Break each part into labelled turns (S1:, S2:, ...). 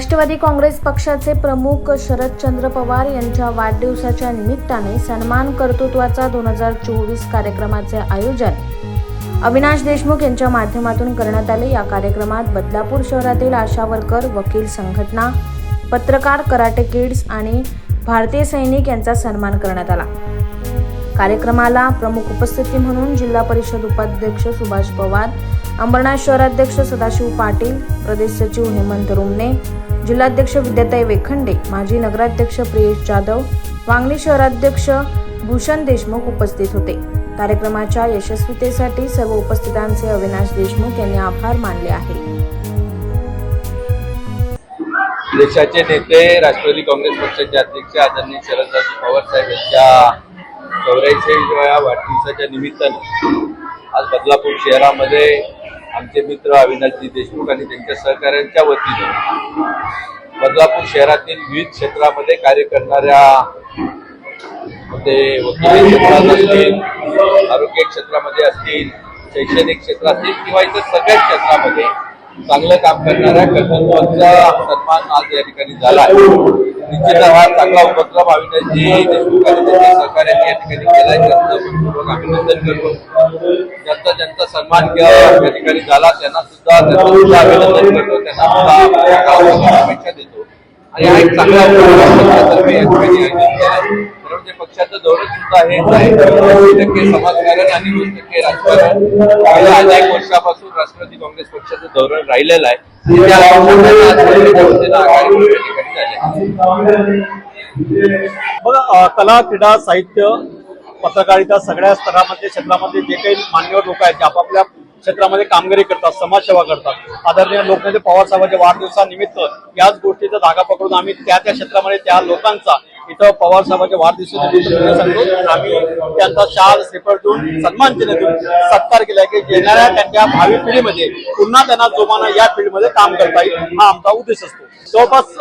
S1: राष्ट्रवादी काँग्रेस पक्षाचे प्रमुख शरदचंद्र पवार यांच्या वाढदिवसाच्या निमित्ताने सन्मान कर्तृत्वाचा दोन हजार चोवीस कार्यक्रमाचे आयोजन अविनाश देशमुख यांच्या माध्यमातून करण्यात आले. या कार्यक्रमात बदलापूर शहरातील आशा वर्कर वकील संघटना पत्रकार कराटे किड्स आणि भारतीय सैनिक यांचा सन्मान करण्यात आला. कार्यक्रमाला प्रमुख उपस्थिती म्हणून जिल्हा परिषद उपाध्यक्ष सुभाष पवार अंबरनाथ शहराध्यक्ष सदाशिव पाटील प्रदेश सचिव हेमंत रुमने जिल्हाध्यक्ष विद्याताई वेखंडे माजी नगराध्यक्ष प्रियेश जाधव वांगणी शहराध्यक्ष भूषण देशमुख उपस्थित होते. कार्यक्रमाच्या यशस्वीतेसाठी सर्व उपस्थितांचे अविनाश देशमुख यांनी आभार मानले आहे
S2: देशाचे नेते राष्ट्रवादी काँग्रेस पक्षाचे अध्यक्ष आदरणीय शरदराज पवार साहेब यांच्या चौऱ्याऐंशी वाढदिवसाच्या निमित्ताने आज बदलापूर शहरामध्ये आमचे मित्र अविनाशजी देशमुख आणि त्यांच्या सहकाऱ्यांच्या वतीनं बदलापूर शहरातील विविध क्षेत्रामध्ये कार्य करणाऱ्या ते वकिली क्षेत्रात असतील आरोग्य क्षेत्रामध्ये असतील शैक्षणिक क्षेत्रातील किंवा इतर सगळ्याच क्षेत्रामध्ये चांगलं काम करणाऱ्या कर्तृत्वाचा सन्मान आज या ठिकाणी झाला आहे. निश्चितच हा चांगला उपक्रम अविनाशजी देशमुख आणि त्यांच्या सहकार्यांनी या ठिकाणी केलाय त्यांचं मनपूर्वक अभिनंदन करतो. ज्यांचा ज्यांचा सन्मान या ठिकाणी झाला त्यांना सुद्धा त्यांचं सुद्धा अभिनंदन करतो. त्यांना सुद्धा या शुभेच्छा देतो. आणि हा एक चांगला उपक्रम पक्षातर्फे या ठिकाणी आयोजित केला. आहे कारण ते पक्षाचं धोरण सुद्धा हेच आहे वीस टक्के समाजकारण आणि वीस टक्के राजकारण. गेल्या अनेक वर्षापासून राष्ट्रवादी काँग्रेस पक्षाचं धोरण राहिलेलं आहे. आणि त्या अनुषंगाने
S3: बघा कला क्रीडा साहित्य पत्रकारिता सगळ्या स्तरामध्ये क्षेत्रामध्ये जे काही मान्यवर लोक आहेत ते आपापल्या क्षेत्रामध्ये कामगिरी करतात समाजसेवा करतात आदरणीय लोकनेते पवार साहेबांच्या वाढदिवसानिमित्त याच गोष्टीचा धागा पकडून आम्ही त्या त्या क्षेत्रामध्ये त्या लोकांचा इथं पवार साहेबांच्या वाढदिवसाच्या सांगतो. आम्ही त्यांचा शाल श्रीफळ देऊन सन्मान चिन्ह देऊन सत्कार केला की येणाऱ्या त्यांच्या भावी पिढीमध्ये पुन्हा त्यांना जोमानं या फील्डमध्ये काम करता येईल हा आमचा उद्देश असतो. जवळपास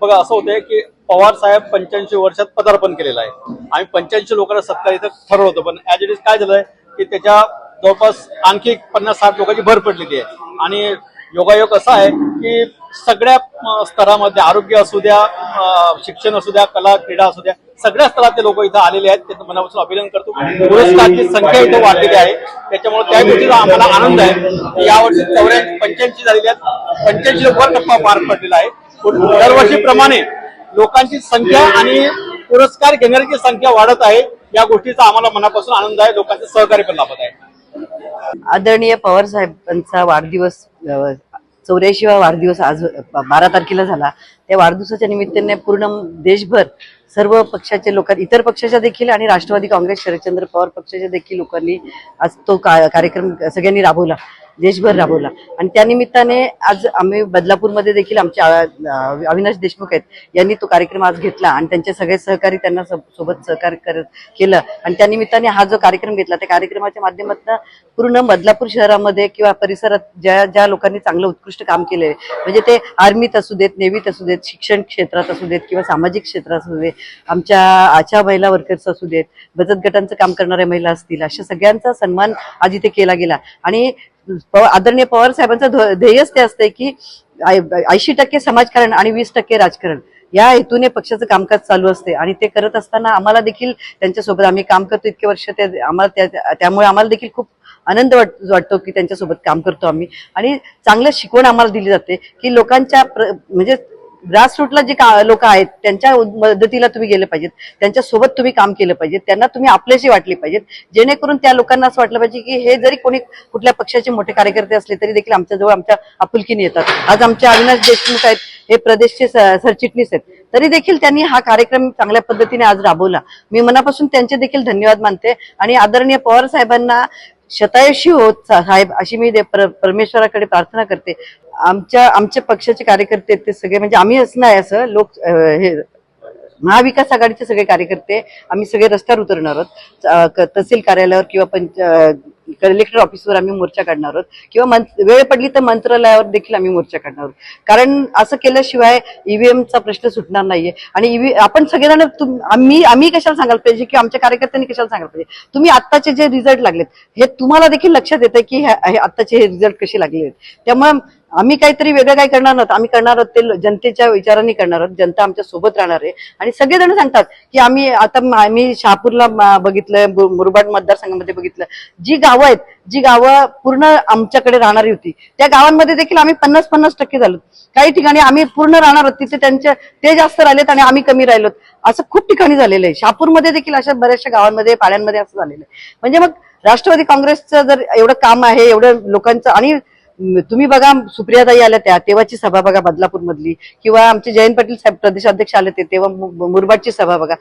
S3: बघा असं होतंय की पवार साहेब पंच्याऐंशी वर्षात पदार्पण केलेलं आहे. आम्ही पंच्याऐंशी लोकांना सत्कार इथं ठरवलं होतं पण ऍज इट इज काय झालंय की त्याच्या जवळपास आणखी एक पन्नास साठ लोकांची भर पडलेली आहे. आणि योगायोग असा आहे की सगळ्या स्तरामध्ये आरोग्य असू द्या शिक्षण असू द्या कला क्रीडा असू द्या सगळ्या स्तरातले लोक इथं आलेले आहेत. त्यांचं मनापासून अभिनंदन करतो. पुरस्कारची संख्या इथं वाढलेली आहे. त्याच्यामुळे त्या गोष्टीचा आम्हाला आनंद आहे. की यावर्षी चौऱ्याऐंशी पंच्याऐंशी झालेली आहेत. पंच्याऐंशी लोकांवर टप्पा पार पडलेला आहे. दरवर्षीप्रमाणे लोकांची संख्या आणि पुरस्कार घेणाऱ्यांची संख्या वाढत आहे. या गोष्टीचा आम्हाला मनापासून आनंद आहे. लोकांचे सहकार्य पण लाभत आहे.
S4: आदरणीय पवार साहेबांचा वाढदिवस चौऱ्याऐंशीवा वाढदिवस आज बारा तारखेला झाला. त्या वाढदिवसाच्या निमित्ताने पूर्ण देशभर सर्व पक्षाचे लोक इतर पक्षाच्या देखील आणि राष्ट्रवादी काँग्रेस शरदचंद्र पवार पक्षाच्या देखील लोकांनी आज तो का- कार्यक्रम सगळ्यांनी राबवला. देशभर राबवला. आणि त्यानिमित्ताने आज आम्ही बदलापूरमध्ये देखील आमचे अविनाश देशमुख आहेत यांनी तो कार्यक्रम आज घेतला आणि त्यांचे सगळे सहकारी त्यांना सोबत सहकार्य करत केलं. आणि त्यानिमित्ताने हा जो कार्यक्रम घेतला त्या कार्यक्रमाच्या माध्यमातून पूर्ण बदलापूर शहरामध्ये किंवा परिसरात ज्या ज्या लोकांनी चांगलं उत्कृष्ट काम केलंय म्हणजे ते आर्मीत असू देत नेव्हीत असू देत शिक्षण क्षेत्रात असू देत किंवा सामाजिक क्षेत्रात असू देत आमच्या आशा महिला वर्कर्स असू देत बचत गटांचं काम करणाऱ्या महिला असतील अशा सगळ्यांचा सन्मान आज इथे केला गेला. आणि आदरणीय पवार साहेबांचं ध्येयच ते असतंय की ऐंशी टक्के समाजकारण आणि वीस टक्के राजकारण. या हेतूने पक्षाचं कामकाज चालू असते आणि ते करत असताना आम्हाला देखील त्यांच्यासोबत आम्ही काम करतो. इतके वर्ष ते आम्हाला त्या- त्यामुळे आम्हाला देखील खूप आनंद वाट- वाटतो की त्यांच्यासोबत काम करतो आम्ही. आणि चांगलं शिकवण आम्हाला दिली जाते की लोकांच्या प्र- म्हणजे ग्रासरूटला जे लोक आहेत त्यांच्या मदतीला तुम्ही गेले पाहिजेत. त्यांच्यासोबत तुम्ही काम केलं पाहिजे त्यांना तुम्ही आपल्याशी वाटले पाहिजेत. जेणेकरून त्या लोकांना असं वाटलं पाहिजे की हे जरी कोणी कुठल्या पक्षाचे मोठे कार्यकर्ते असले तरी देखील आमच्याजवळ आमच्या आपुलकीने येतात. आज आमच्या अविनाश देशमुख आहेत हे प्रदेशचे सरचिटणीस आहेत. तरी देखील त्यांनी हा कार्यक्रम चांगल्या पद्धतीने आज राबवला. मी मनापासून त्यांचे देखील धन्यवाद मानते आणि आदरणीय पवार साहेबांना शतायुषी होत साहेब अशी मी परमेश्वराकडे प्रार्थना करते. आमच्या आमच्या पक्षाचे कार्यकर्ते आहेत ते सगळे म्हणजे आम्ही असणार असं लोक हे महाविकास आघाडीचे सगळे कार्यकर्ते आम्ही सगळे रस्त्यावर उतरणार आहोत. तहसील कार्यालयावर किंवा पंच कलेक्टर ऑफिसवर आम्ही मोर्चा काढणार आहोत. किंवा मंत- वेळ पडली तर मंत्रालयावर देखील आम्ही मोर्चा काढणार आहोत. कारण असं केल्याशिवाय ईव्हीएमचा प्रश्न सुटणार नाहीये. आणि ईव्ही आपण सगळेजण तुम- आम्ही आम्ही कशाला सांगायला पाहिजे किंवा आमच्या कार्यकर्त्यांनी कशाला सांगायला पाहिजे? तुम्ही आत्ताचे जे रिझल्ट लागलेत हे तुम्हाला देखील लक्षात येतं की हे हे आत्ताचे हे रिझल्ट कसे लागले आहेत त्यामुळे आम्ही काहीतरी वेगळं काय करणार आहोत? आम्ही करणार आहोत ते जनतेच्या विचारांनी करणार आहोत. जनता आमच्यासोबत राहणार आहे. आणि सगळेजण सांगतात की आम्ही आता आम्ही शहापूरला बघितलं मुरबाड मतदारसंघामध्ये बघितलं. जी गावं आहेत जी गावं पूर्ण आमच्याकडे राहणारी होती त्या गावांमध्ये देखील आम्ही पन्नास पन्नास टक्के झालो. काही ठिकाणी आम्ही पूर्ण राहणार आहोत. तिथे त्यांच्या ते जास्त राहिलेत आणि आम्ही कमी राहिलो असं खूप ठिकाणी झालेलं आहे. शहापूरमध्ये देखील अशा बऱ्याचशा गावांमध्ये पाड्यांमध्ये असं झालेलं आहे. म्हणजे मग राष्ट्रवादी काँग्रेसचं जर एवढं काम आहे एवढं लोकांचं आणि तुम्ही बघा सुप्रियाताई आल्या त्या तेव्हाची सभा बघा बदलापूर मधली किंवा आमचे जयंत पाटील साहेब प्रदेशाध्यक्ष आले ते तेव्हा मुरबाडची सभा बघा.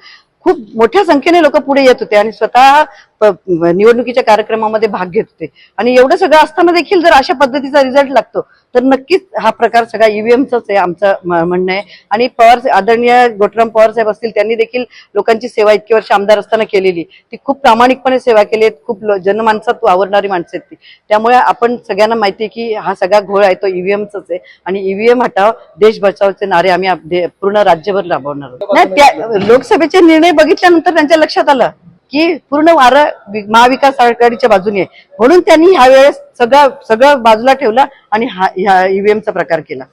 S4: खूप मोठ्या संख्येने लोक पुढे येत होते आणि स्वतः निवडणुकीच्या कार्यक्रमामध्ये भाग घेत होते. आणि एवढं सगळं असताना देखील जर अशा पद्धतीचा रिझल्ट लागतो तर नक्कीच हा प्रकार सगळा ईव्हीएमचाच आहे आमचं म्हणणं आहे. आणि पवार आदरणीय गोटराम पवार साहेब असतील त्यांनी देखील लोकांची सेवा इतकी वर्ष आमदार असताना केलेली. ती खूप प्रामाणिकपणे सेवा केली खूप जनमानसात वावरणारी माणसं आहेत ती. त्यामुळे आपण सगळ्यांना माहिती आहे की हा सगळा घोळ आहे तो ईव्हीएमचाच आहे. आणि ईव्हीएम हटाव देश बचावचे नारे आम्ही पूर्ण राज्यभर राबवणार आहोत. नाही त्या लोकसभेचे निर्णय बघितल्यानंतर त्यांच्या लक्षात आलं. की पूर्ण वारं महाविकास आघाडीच्या बाजूने आहे. म्हणून त्यांनी ह्यावेळेस सगळं सगळं बाजूला ठेवलं आणि हा ह्या ईव्हीएमचा प्रकार केला.